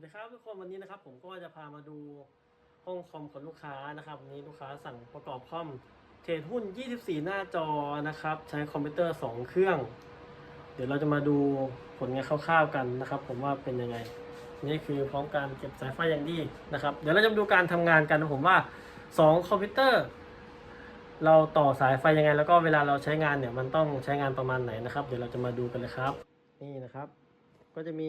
วัสดีครับทุกคนวันนี้นะครับ ผมก็จะพามาดูห้องคอมของลูกค้านะครับวันนี้ลูกค้าสั่งประกอบคอมเทรดหุ้น 24 หน้าจอนะครับ ใช้คอมพิวเตอร์ 2 เครื่อง เดี๋ยวเราจะมาดูผลงานคร่าวๆกันนะครับ ผมว่าเป็นยังไง นี่คือพร้อมการเก็บสายไฟอย่างดีนะครับ เดี๋ยวเราจะมาดูการทำงานกันนะผมว่า 2 คอมพิวเตอร์ เราต่อสายไฟยังไง แล้วก็เวลาเราใช้งานเนี่ยมันต้องใช้งานประมาณไหนนะครับ เดี๋ยวเราจะมาดูกันเลยครับ นี่นะครับ ก็จะมี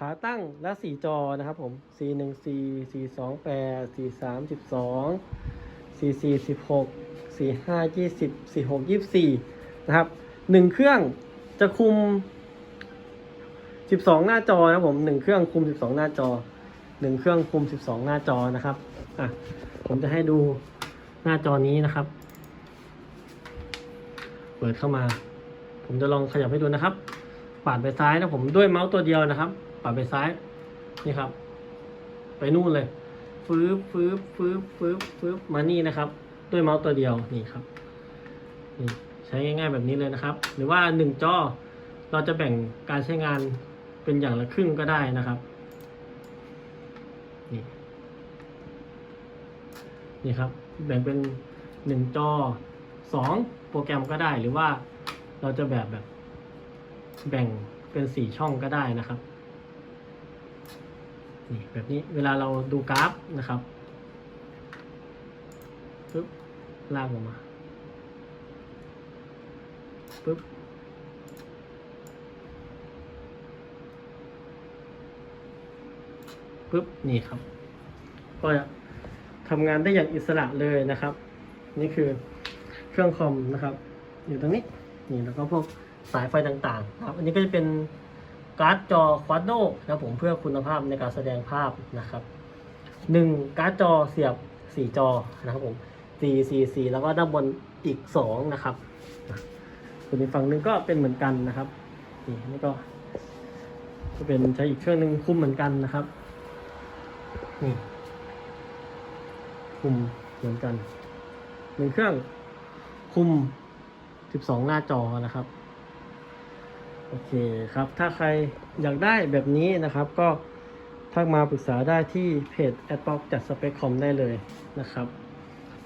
ขาตั้งและสี่จอนะครับผม C 1 4 4 2 8 4 3 12 4 4 16 4 5 20 4 6 24 นะครับหนึ่งเครื่องจะคุม 12 หน้าจอนะครับผมหนึ่งเครื่องคุม 12 หน้าจอหนึ่งเครื่องคุม 12 หน้าจอนะครับอะผมจะให้ดูหน้าจอนี้นะครับ เปิดเข้ามา ผมจะลองขยับให้ดูนะครับ ปาดไปซ้ายนะผมด้วยเมาส์ตัวเดียวนะครับ ปาดไปซ้ายนี่ครับ ไปนู่นเลยฟืบฟืบฟืบฟืบฟืบมานี่นะครับ ด้วยเมาส์ตัวเดียวนี่ครับนี่ใช้ง่ายๆแบบนี้เลยนะครับ หรือว่าหนึ่งจอเราจะแบ่งการใช้งานเป็นอย่างละครึ่งก็ได้นะครับนี่นี่ครับ แบ่งเป็นหนึ่งจอสองโปรแกรมก็ได้หรือว่าเราจะแบบแบบ แบ่งเป็นสี่ช่องก็ได้นะครับนี่แบบนี้เวลาเราดูกราฟนะครับปึ๊บลากลงมาปึ๊บปึ๊บนี่ครับ ก็จะทำงานได้อย่างอิสระเลยนะครับ นี่คือเครื่องคอมนะครับ อยู่ตรงนี้นี่แล้วก็พวก สายไฟต่างๆนะครับอันนี้ก็จะเป็นการ์ดจอควาดโดนะครับผมเพื่อคุณภาพในการแสดงภาพนะครับหนึ่งการ์ดจอเสียบสี่จอนะครับผมสี่สี่สี่แล้วก็ด้านบนอีกสองนะครับส่วนอีกฝั่งหนึ่งก็เป็นเหมือนกันนะครับนี่นี่ก็จะเป็นใช้อีกเครื่องหนึ่งคุมเหมือนกันนะครับนี่คุมเหมือนกันหนึ่งเครื่องคุม 12 หน้าจอนะครับ โอเคครับ ถ้าใครอยากได้แบบนี้นะครับ ก็ทักมาปรึกษาได้ที่เพจ a d b o x จัดสเปคคอมได้เลยนะครับ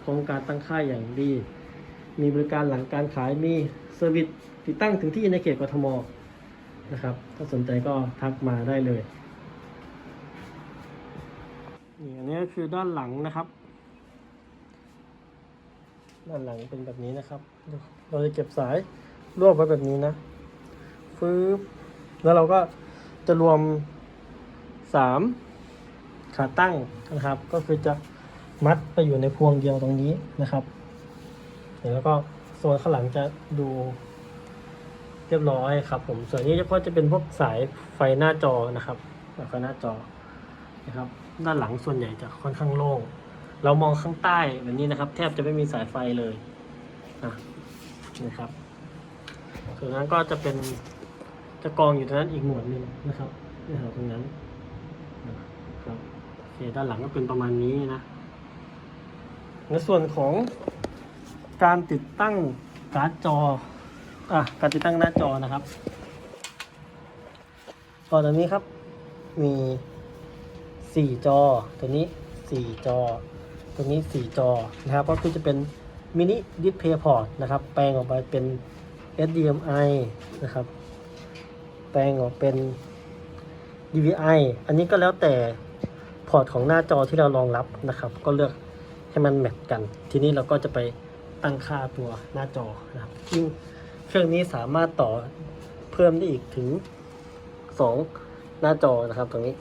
พร้อมการตั้งค่ายอย่างดี มีบริการหลังการขายมีเซอร์วิสติดตั้งถึงที่ในเขตกทมนะครับ ถ้าสนใจก็ทักมาได้เลยนี่อันนี้ก็คือด้านหลังนะครับ ด้านหลังเป็นแบบนี้นะครับ เราจะเก็บสายรวบไว้แบบนี้นะ ฟืบแล้วเราก็จะรวมสามขาตั้งนะครับ ก็คือจะมัดไปอยู่ในพวงเดียวตรงนี้นะครับแล้วก็ส่วนข้างหลังจะดูเรียบร้อยครับผมส่วนนี้ก็จะเป็นพวกสายไฟหน้าจอนะครับไฟหน้าจอนะครับ ด้านหลังส่วนใหญ่จะค่อนข้างโล่งเรามองข้างใต้แบบนี้นะครับ แทบจะไม่มีสายไฟเลยนะนะครับส่วนนั้นก็จะเป็น จะกองอยู่ตรงนั้นอีกหมวดหนึ่งนะครับนะครับตรงนั้นนะครับโอเคด้านหลังก็เป็นประมาณนี้นะในส่วนของการติดตั้งการ์ดจออะการติดตั้งหน้าจอนะครับก็ตัวนี้ครับมีสี่จอ ตัวนี้สี่จอ ตัวนี้ 4 จอนะครับก็คือจะเป็นมินิดิสเพย์พอร์ตนะครับ แปลงออกไปเป็น HDMI นะครับ แปลงออกเป็น DVI อันนี้ก็แล้วแต่พอร์ตของหน้าจอที่เรารองรับนะครับ ก็เลือกให้มันแมทกัน ทีนี้เราก็จะไปตั้งค่าตัวหน้าจอนะครับซึ่งเครื่องนี้สามารถต่อเพิ่มได้อีกถึง 2 หน้าจอนะครับตรงนี้